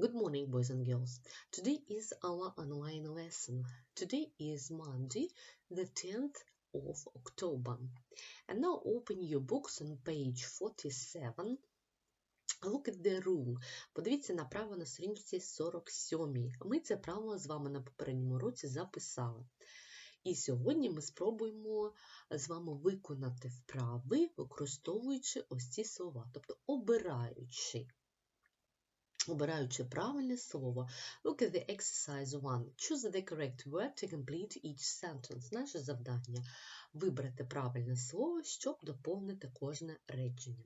Good morning, boys and girls. Today is our online lesson. Today is Monday, the 10th of October. And now open your books on page 47. Look at the rule. Подивіться направо на сторінці 47. Ми це правило з вами на попередньому році записали. І сьогодні ми спробуємо з вами виконати вправи, використовуючи ось ці слова, тобто обираючи. Обираючи правильне слово. Look at the exercise 1. Choose the correct word to complete each sentence. Наше завдання вибрати правильне слово, щоб доповнити кожне речення.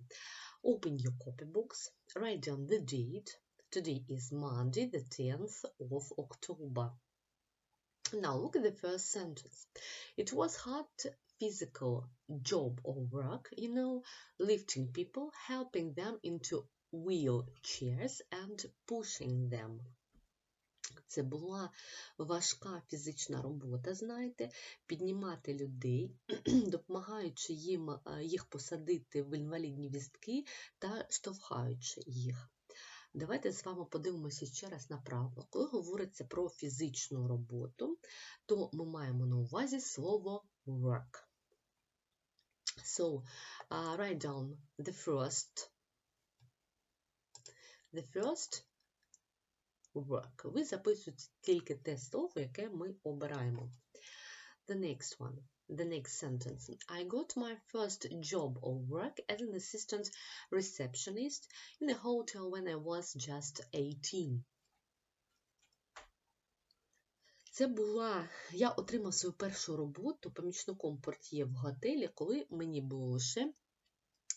Open your copybooks. Write down the date. Today is Monday, the 10th of October. Now look at the first sentence. It was hard physical job or work, you know, lifting people, helping them into wheelchairs and pushing them. Це була важка фізична робота, знаєте, піднімати людей, допомагаючи їм їх посадити в інвалідні вістки та штовхаючи їх. Давайте з вами подивимося ще раз на правило. Коли говориться про фізичну роботу, то ми маємо на увазі слово work. So, uh, write down the first the first work. Ви записуєте тільки те слово, яке ми обираємо. The next one. The next sentence. I got my first job or work as an assistant receptionist in a hotel when I was just 18. Це була. Я отримав свою першу роботу помічником портьє в готелі, коли мені було лише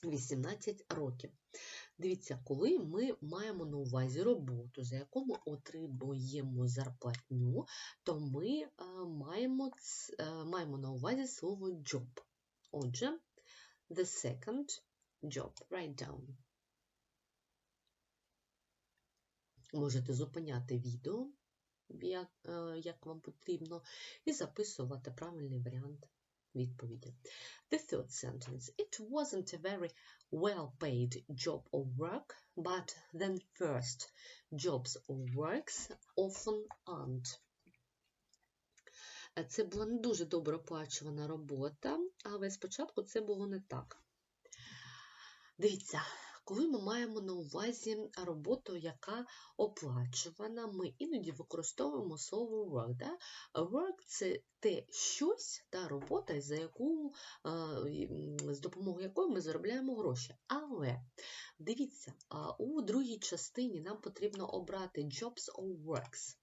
18 років. Дивіться, коли ми маємо на увазі роботу, за яку ми отримуємо зарплатню, то ми маємо, маємо на увазі слово job. Отже, the second job. Write down. Можете зупиняти відео, як, як вам потрібно, і записувати правильний варіант відповіді. The third sentence. It wasn't a very well-paid job or work, but then first jobs or works often aren't. Це була не дуже добре оплачувана робота, але спочатку це було не так. Дивіться, коли ми маємо на увазі роботу, яка оплачувана, ми іноді використовуємо слово work. Да? Work це те щось, та робота, за яку, з допомогою якої ми заробляємо гроші. Але дивіться, у другій частині нам потрібно обрати jobs or works.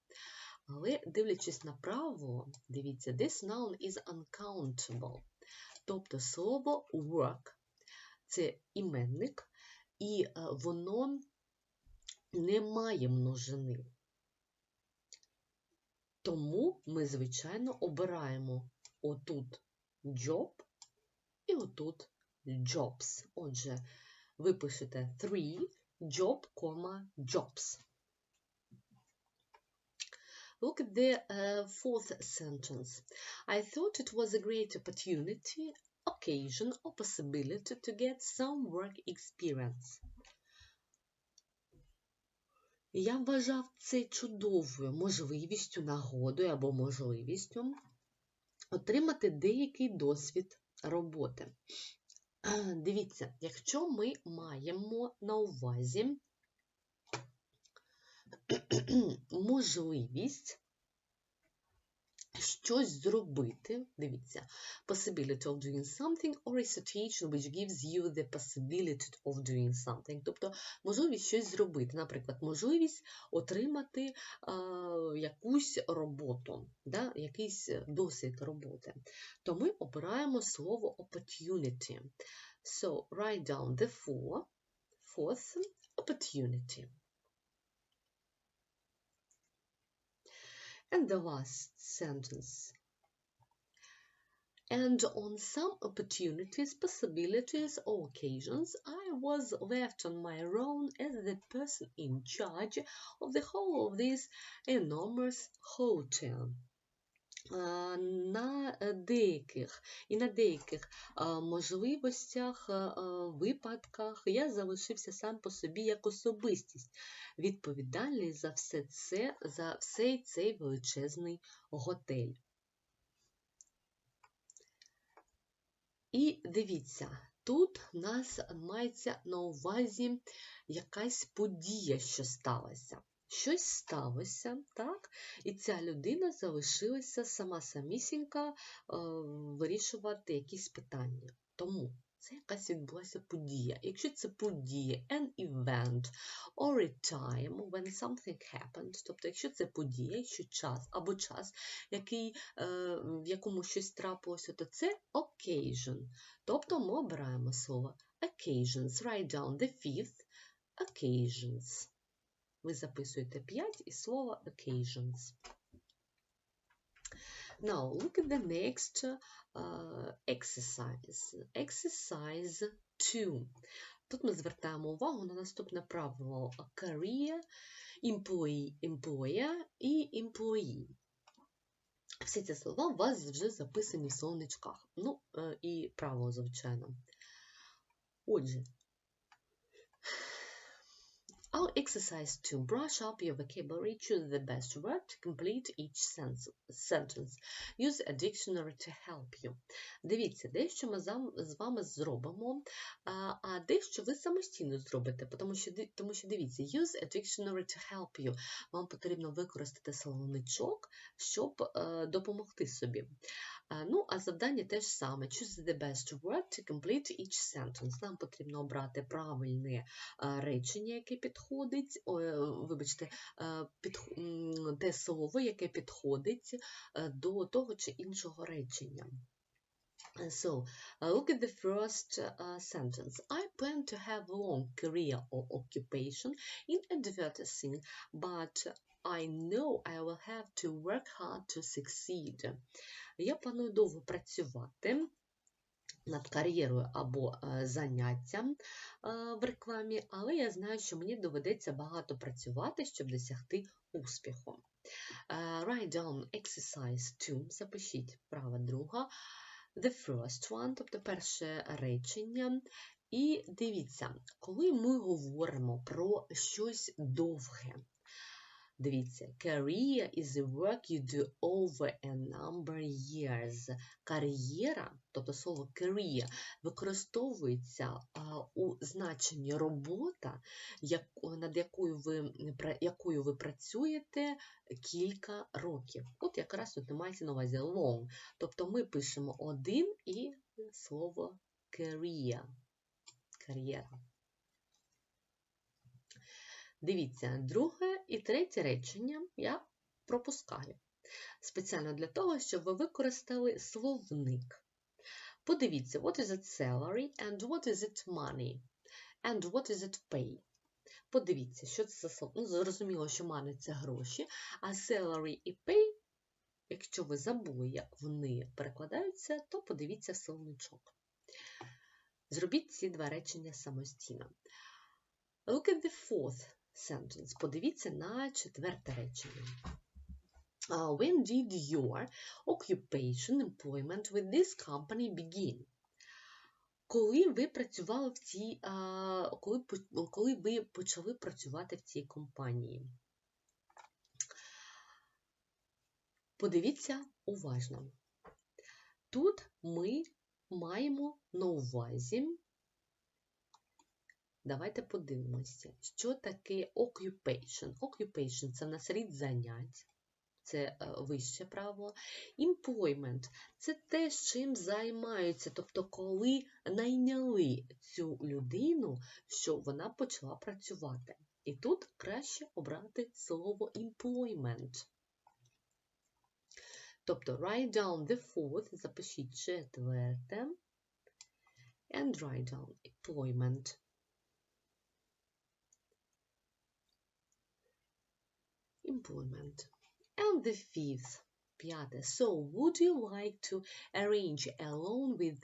Але дивлячись направо, дивіться, this noun is uncountable. Тобто слово work це іменник, і воно не має множини. Тому ми, звичайно, обираємо отут job і отут jobs. Отже, ви пишете three job, jobs. Look at the uh, fourth sentence. I thought it was a great opportunity occasion or possibility to get some work experience. Я вважав це чудовою можливістю, нагодою або можливістю отримати деякий досвід роботи. Дивіться, якщо ми маємо на увазі можливість щось зробити, дивіться, possibility of doing something or a situation which gives you the possibility of doing something. Тобто можливість щось зробити, наприклад, можливість отримати а, якусь роботу, да, якийсь досвід роботи. То ми обираємо слово opportunity. So, write down the four, fourth opportunity. And the last sentence. And on some opportunities, possibilities, or occasions, I was left on my own as the person in charge of the whole of this enormous hotel. А, на деяких і на деяких можливостях, випадках я залишився сам по собі як особистість, відповідальний за все це, за всей цей величезний готель. І дивіться, тут в нас мається на увазі якась подія, що сталася. Щось сталося, так? І ця людина залишилася сама самісінька е, вирішувати якісь питання. Тому це якась відбулася подія. Якщо це подія, an event or a time when something happened, тобто, якщо це подія, якщо час або час, який, е, в якому щось трапилося, то це occasion. Тобто ми обираємо слово occasions. Write down the fifth occasions. Ви записуєте 5 і слово occasions. Now, look at the next uh, exercise. Exercise 2. Тут ми звертаємо увагу на наступне правило career, employee, employer і employee. Всі ці слова у вас вже записані в словничках. Ну, і правило, звичайно. Отже, Our exercise to brush up your vocabulary, choose the best word to complete each sentence. Use a dictionary to help you. Дивіться, дещо ми з вами зробимо, а дещо ви самостійно зробите, тому що, тому що дивіться, use a dictionary to help you. Вам потрібно використати словничок, щоб допомогти собі. Ну, а завдання теж саме. Choose the best word to complete each sentence. Нам потрібно обрати правильне речення, яке підходить, вибачте, під, те слово, яке підходить до того чи іншого речення. So, uh, look at the first uh, sentence. I plan to have long career or occupation in advertising, but I know I will have to work hard to succeed. Я планую довго працювати над кар'єрою або е, заняттям е, в рекламі, але я знаю, що мені доведеться багато працювати, щоб досягти успіху. Е, write down exercise 2, запишіть права друга. The first one, тобто перше речення. І дивіться, коли ми говоримо про щось довге, Дивіться, career is the work you do over a number of years. Кар'єра, тобто слово career, використовується у значенні робота, над якою ви якою ви працюєте кілька років. От якраз тут мається на увазі long. Тобто ми пишемо один і слово career. Кар'єра. Дивіться, друге і третє речення я пропускаю. Спеціально для того, щоб ви використали словник. Подивіться, what is it salary and what is it money? And what is it pay? Подивіться, що це за слово. Ну, зрозуміло, що money – це гроші, а salary і pay, якщо ви забули, як вони перекладаються, то подивіться словничок. Зробіть ці два речення самостійно. Look at the fourth sentence. Подивіться на четверте речення. Uh, when did your occupation employment with this company begin? Коли ви працювали в цій, uh, коли, коли ви почали працювати в цій компанії? Подивіться уважно. Тут ми маємо на увазі Давайте подивимося, що таке occupation. Occupation це на рід занять, це е, вище право. Employment це те, чим займаються, тобто, коли найняли цю людину, що вона почала працювати. І тут краще обрати слово employment. Тобто, write down the fourth, запишіть четверте, and write down employment. Employment. And the fifth, п'яте. So, would you like to arrange a loan with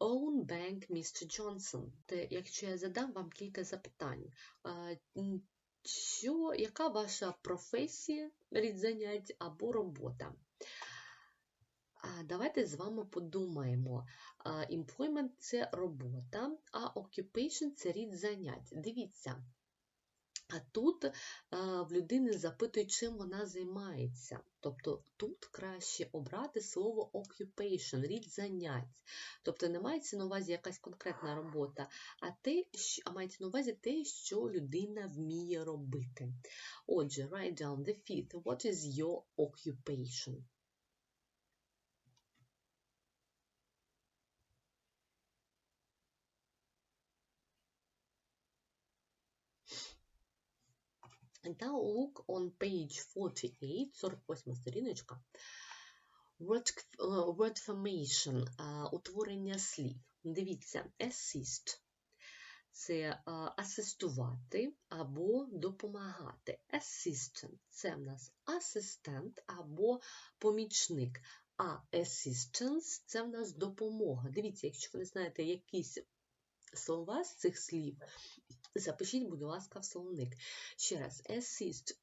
own bank, Mr. Johnson? Якщо я задам вам кілька запитань. Що, яка ваша професія, рід занять або робота? Давайте з вами подумаємо. Employment – це робота, а occupation – це рід занять. Дивіться. А тут а, в людини запитують, чим вона займається. Тобто тут краще обрати слово occupation, рід занять. Тобто не мається на увазі якась конкретна робота, а те, а мається на увазі те, що людина вміє робити. Отже, write down the fifth. What is your occupation? Now look on page 48, 48 сторіночка. Word, е, word formation, е, утворення слів. Дивіться, assist – це е, асистувати або допомагати. Assistant – це в нас асистент або помічник. А assistance – це в нас допомога. Дивіться, якщо ви не знаєте якісь слова з цих слів, запишіть, будь ласка, в словник. Ще раз, assist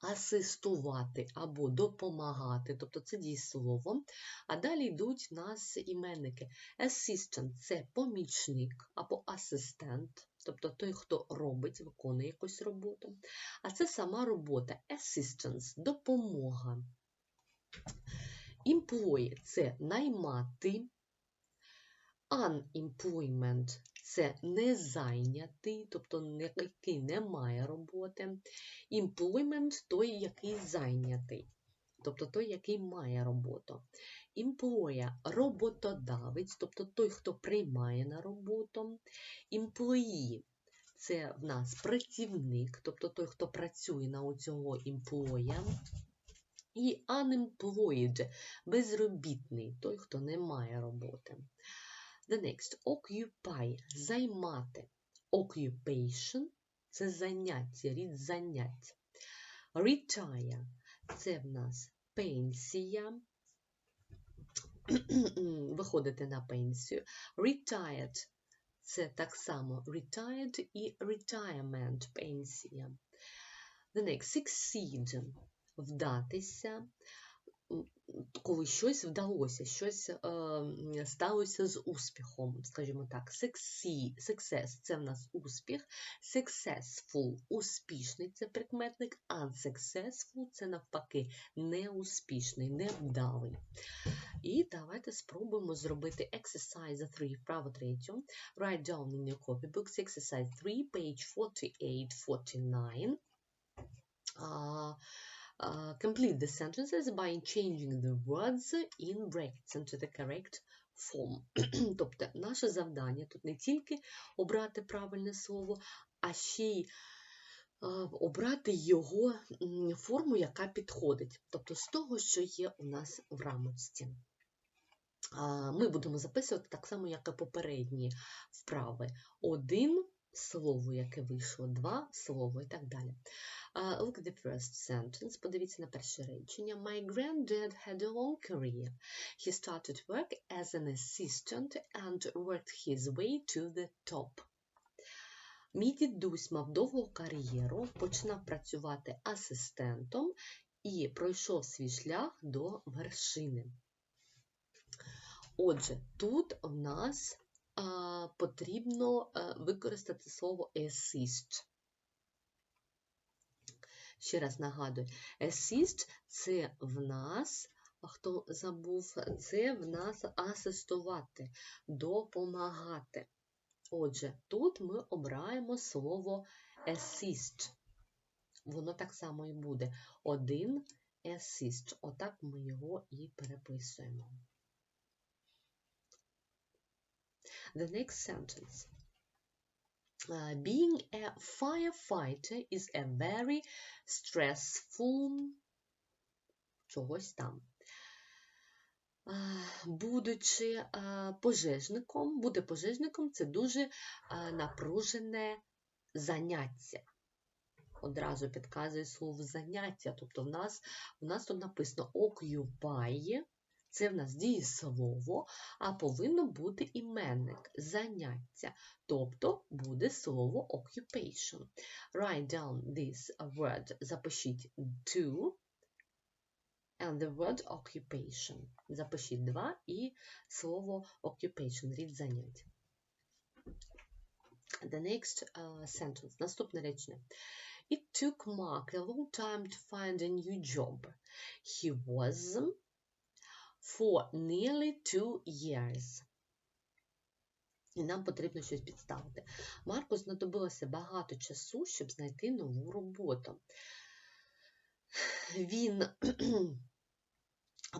асистувати або допомагати, тобто це дієслово. А далі йдуть нас іменники. Assistant – це помічник або асистент, тобто той, хто робить, виконує якусь роботу. А це сама робота. Assistance – допомога. Employee – це наймати. Unemployment – це незайнятий, тобто який не має роботи. Employment – той, який зайнятий, тобто той, який має роботу. Employer – роботодавець, тобто той, хто приймає на роботу. Employee – це в нас працівник, тобто той, хто працює на цього employer. І unemployed – безробітний, той, хто не має роботи. The next occupy займати. Occupation це заняття, рід занять. Retire це в нас пенсія. Виходити на пенсію. Retired це так само retired і retirement пенсія. The next succeed вдатися коли щось вдалося, щось е, сталося з успіхом, скажімо так, success – це в нас успіх, successful – успішний це прикметник, unsuccessful – це навпаки неуспішний, невдалий. І давайте спробуємо зробити exercise 3, вправо третю. Write down in your copybooks exercise 3, page 48-49. Uh, Uh, complete the sentences by changing the words in brackets into the correct form. тобто наше завдання тут не тільки обрати правильне слово, а ще й обрати його форму, яка підходить. Тобто з того, що є у нас в рамочці. Ми будемо записувати так само, як і попередні вправи. Один слово, яке вийшло, два слова і так далі. Uh, look at the first sentence. Подивіться на перше речення. My granddad had a long career. He started work as an assistant and worked his way to the top. Мій дідусь мав довгу кар'єру, починав працювати асистентом і пройшов свій шлях до вершини. Отже, тут у нас потрібно використати слово assist. Ще раз нагадую, assist це в нас, хто забув, це в нас асистувати, допомагати. Отже, тут ми обираємо слово assist. Воно так само і буде. Один assist. Отак ми його і переписуємо. The next sentence. Uh, being a firefighter is a very stressful чогось там. Будучи пожежником, бути пожежником це дуже напружене заняття. Одразу підказує слово заняття. Тобто в нас в нас тут написано occupy, це в нас дієслово, а повинно бути іменник, заняття. Тобто буде слово occupation. Write down this word, запишіть to and the word occupation. Запишіть два і слово occupation, рід занять. The next uh, sentence. Наступне речення. It took Mark a long time to find a new job. He was for nearly two years. І нам потрібно щось підставити. Марку знадобилося багато часу, щоб знайти нову роботу. Він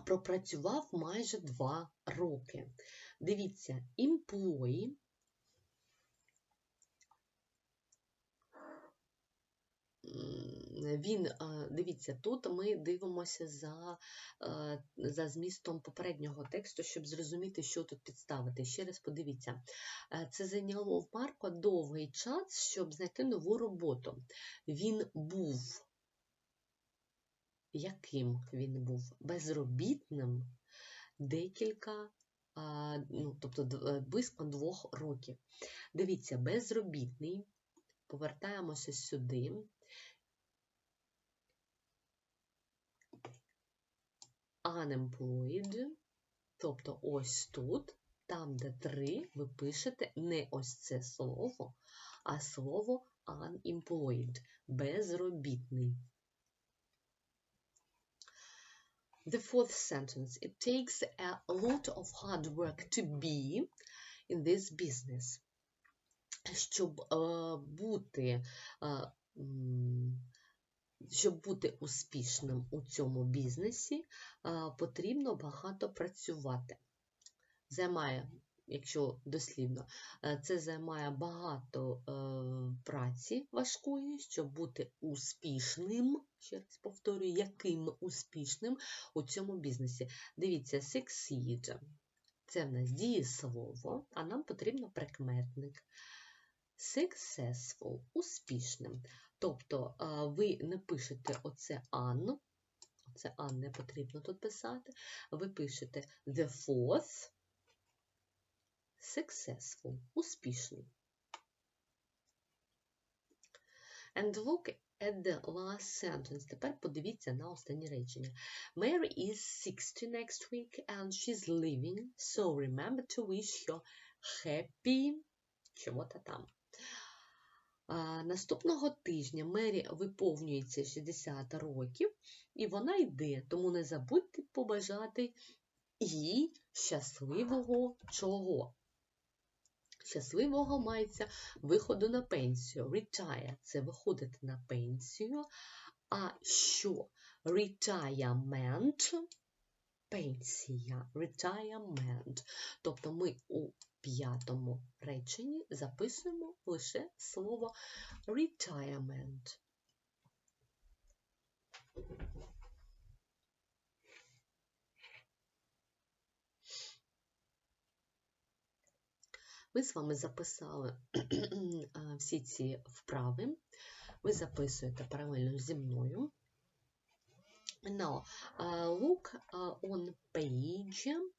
пропрацював майже два роки. Дивіться, employee він, дивіться, тут ми дивимося за за змістом попереднього тексту, щоб зрозуміти, що тут підставити. Ще раз подивіться, це зайняло в Марко довгий час, щоб знайти нову роботу. Він був, яким він був? Безробітним декілька, ну, тобто близько двох років. Дивіться, безробітний. Повертаємося сюди. Unemployed, тобто ось тут, там, де три, ви пишете не ось це слово, а слово unemployed, безробітний. The fourth sentence. It takes a lot of hard work to be in this business. Щоб uh, бути uh, щоб бути успішним у цьому бізнесі, потрібно багато працювати. Займає, якщо дослідно, е, це займає багато е, праці важкої, щоб бути успішним, ще раз повторюю, яким успішним у цьому бізнесі. Дивіться, succeed – це в нас дієслово, а нам потрібно прикметник. Successful успішним. Тобто ви не пишете оце an, оце an не потрібно тут писати, ви пишете the fourth successful, успішний. And look at the last sentence. Тепер подивіться на останнє речення. Mary is 60 next week and she's leaving, so remember to wish her happy чого-то там. Наступного тижня Мері виповнюється 60 років, і вона йде, тому не забудьте побажати їй щасливого чого. Щасливого мається виходу на пенсію. Retire – це виходити на пенсію. А що? Retirement – пенсія. Retirement. Тобто ми у п'ятому реченні записуємо лише слово retirement. Ми з вами записали всі ці вправи. Ви записуєте паралельно зі мною. Now, look on page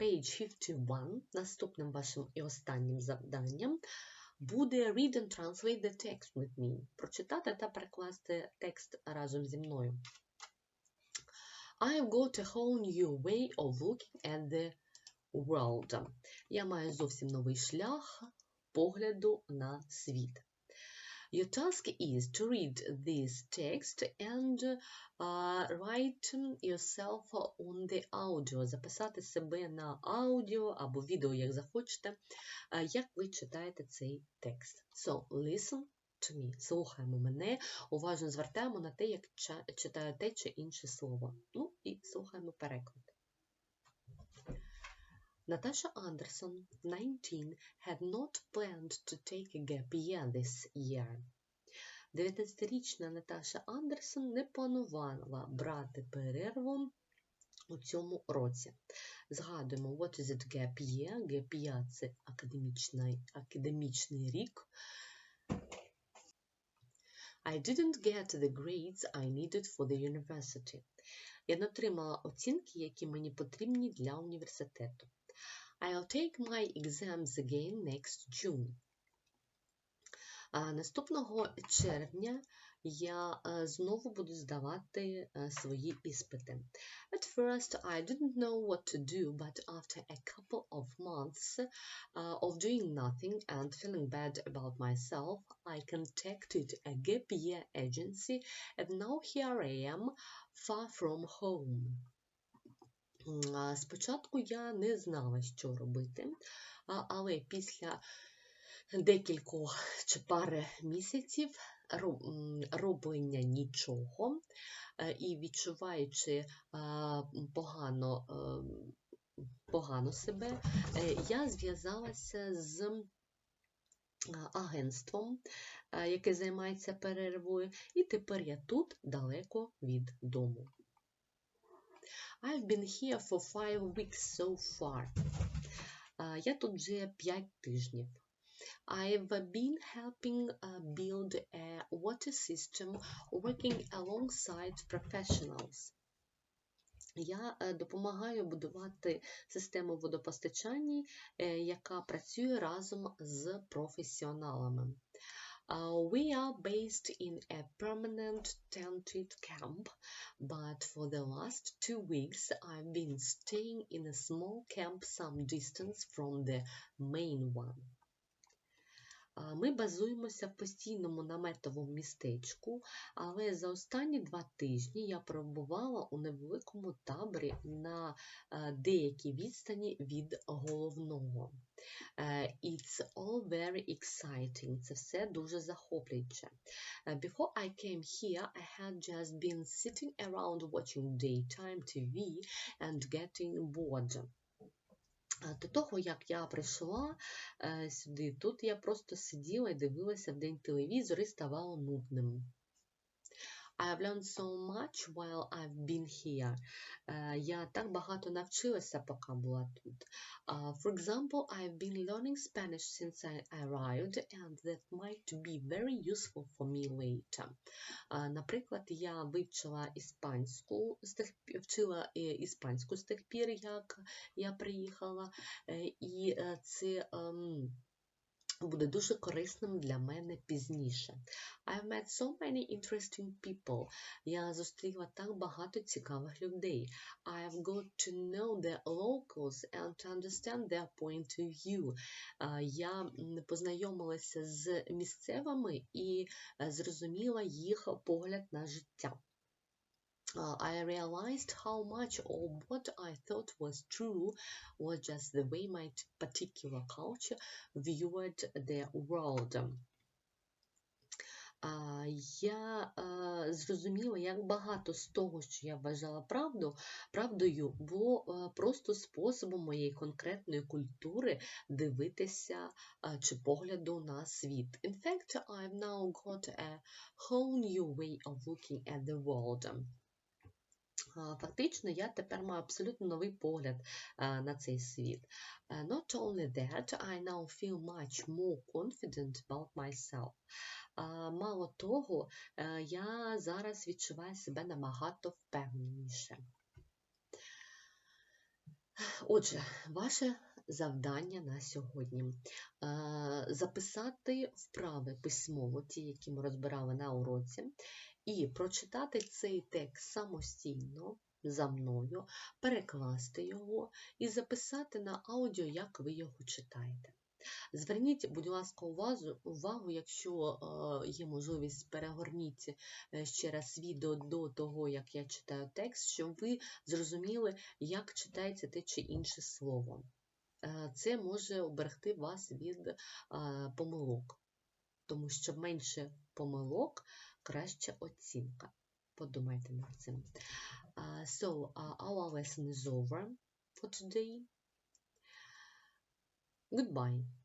page 51, наступним вашим і останнім завданням буде read and translate the text with me. Прочитати та перекласти текст разом зі мною. I've got a whole new way of looking at the world. Я маю зовсім новий шлях погляду на світ. Your task is to read this text and uh, write yourself on the audio, записати себе на аудіо або відео, як захочете, як ви читаєте цей текст. So, listen to me. Слухаємо мене, уважно звертаємо на те, як читаю те чи інше слово. Ну і слухаємо переклад. Natasha Anderson, 19, had not planned to take a gap year this year. 19-річна Наташа Андерсон не планувала брати перерву у цьому році. Згадуємо, what is it gap year? Gap year – це академічний, академічний рік. I didn't get the grades I needed for the university. Я не отримала оцінки, які мені потрібні для університету. I'll take my exams again next June. А наступного червня я е, знову буду здавати е, свої іспити. At first, I didn't know what to do, but after a couple of months uh, of doing nothing and feeling bad about myself, I contacted a gap year agency, and now here I am, far from home. Спочатку я не знала, що робити, але після декількох чи пари місяців роблення нічого е, і відчуваючи погано, ем, погано себе, е, я зв'язалася з агентством, е, яке займається перервою, і тепер я тут далеко від дому. I've been here for five weeks so far. Я тут вже 5 тижнів. I've been helping uh, build a water system working alongside professionals. Я е, допомагаю будувати систему водопостачання, е, яка працює разом з професіоналами. Uh, we are based in a permanent tented camp, but for the last two weeks I've been staying in a small camp some distance from the main one. Ми базуємося в постійному наметовому містечку, але за останні два тижні я перебувала у невеликому таборі на е, деякій відстані від головного. Е, It's all very exciting. Це все дуже захоплююче. Е, Before I came here, I had just been sitting around watching daytime TV and getting bored. До того, як я прийшла е, сюди, тут я просто сиділа і дивилася в день телевізор і ставало нудним. I have learned so much while I've been here. Е, Я так багато навчилася, поки була тут. Uh, for example, I've been learning Spanish since I arrived, and that might be very useful for me later. Uh, Наприклад, я вивчила іспанську вчила е, іспанську з тих пір, як я приїхала, е, і е, це буде дуже корисним для мене пізніше. I've met so many interesting people. Я зустріла так багато цікавих людей. I've got to know the locals and to understand their point of view. Я познайомилася з місцевими і е, зрозуміла їх погляд на життя. Uh, I realized how much of what I thought was true was just the way my particular culture viewed the world. А, Я е, зрозуміла, як багато з того, що я вважала правду, правдою, було е, просто способом моєї конкретної культури дивитися е, чи погляду на світ. In fact, I've now got a whole new way of looking at the world. Фактично, я тепер маю абсолютно новий погляд на цей світ. Not only that, I now feel much more confident about myself. Мало того, е, я зараз відчуваю себе набагато впевненіше. Отже, ваше завдання на сьогодні записати вправи письмово, ті, які ми розбирали на уроці, і прочитати цей текст самостійно за мною, перекласти його і записати на аудіо, як ви його читаєте. Зверніть, будь ласка, увагу, якщо е, є можливість, перегорніть е, ще раз відео до того, як я читаю текст, щоб ви зрозуміли, як читається те чи інше слово. Е, Це може оберегти вас від помилок, тому що менше помилок краща оцінка. Подумайте над цим. Uh, so, uh, our lesson is over for today. Goodbye.